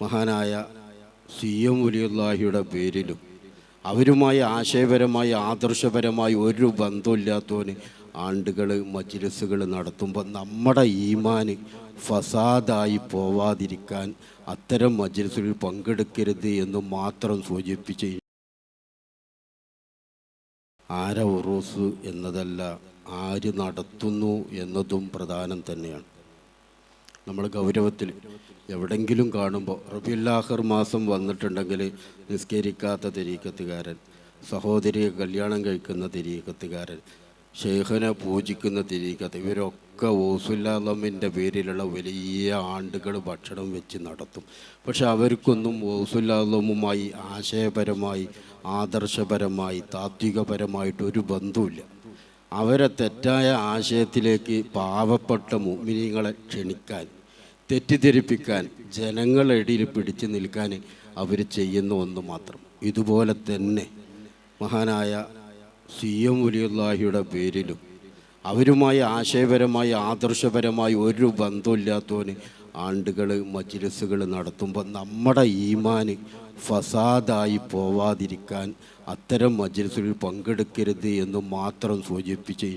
മഹാനായ C M വലിയുള്ളാഹിയുടെ പേരിലും അവരുമായി ആശയപരമായി ആദർശപരമായി ഒരു ബന്ധമില്ലാത്തവന് ആണ്ടുകൾ മജ്ലിസുകൾ നടത്തുമ്പോൾ നമ്മുടെ ഈമാന് ഫസാദായി പോവാതിരിക്കാൻ അത്തരം മജ്ലിസുകളിൽ പങ്കെടുക്കരുത് എന്ന് മാത്രം സൂചിപ്പിച്ച് ആര ഉറൂസ് എന്നതല്ല ആര് നടത്തുന്നു എന്നതും പ്രധാനം തന്നെയാണ്. നമ്മൾ ഗൗരവത്തിൽ എവിടെങ്കിലും കാണുമ്പോൾ റബിയുല്ലാഹർ മാസം വന്നിട്ടുണ്ടെങ്കിൽ നിസ്കരിക്കാത്ത തിരീക്കത്തുകാരൻ സഹോദരിയെ കല്യാണം കഴിക്കുന്ന തിരീക്കത്തുകാരൻ ഷെയ്ഖനെ പൂജിക്കുന്ന തിരീക്കത്ത് ഇവരൊക്കെ ഓസുല്ലാമിന്റെ പേരിലുള്ള വലിയ ആണ്ടുകൾ ഭക്ഷണം വെച്ച് നടത്തും. പക്ഷെ അവർക്കൊന്നും ഓസുല്ലാമുമായി ആശയപരമായി ആദർശപരമായി താത്വികപരമായിട്ട് ഒരു ബന്ധവുമില്ല. അവരെ തെറ്റായ ആശയത്തിലേക്ക് പാവപ്പെട്ട മുമിനികളെ ക്ഷണിക്കാൻ തെറ്റിദ്ധരിപ്പിക്കാൻ ജനങ്ങളുടെ ഇടയിൽ പിടിച്ചു നിൽക്കാൻ അവർ ചെയ്യുന്ന ഒന്ന് മാത്രം. ഇതുപോലെ തന്നെ മഹാനായ സി എം വലിയുള്ളാഹിയുടെ പേരിലും അവരുമായി ആശയപരമായി ആദർശപരമായി ഒരു ബന്ധമില്ലാത്തവന് ആണ്ടുകൾ മജ്ലിസുകൾ നടത്തുമ്പോൾ നമ്മുടെ ഈമാന് ഫസാദായി പോവാതിരിക്കാൻ അത്തരം മജ്ലിസുകളിൽ പങ്കെടുക്കരുത് എന്ന് മാത്രം സൂചിപ്പിച്ച്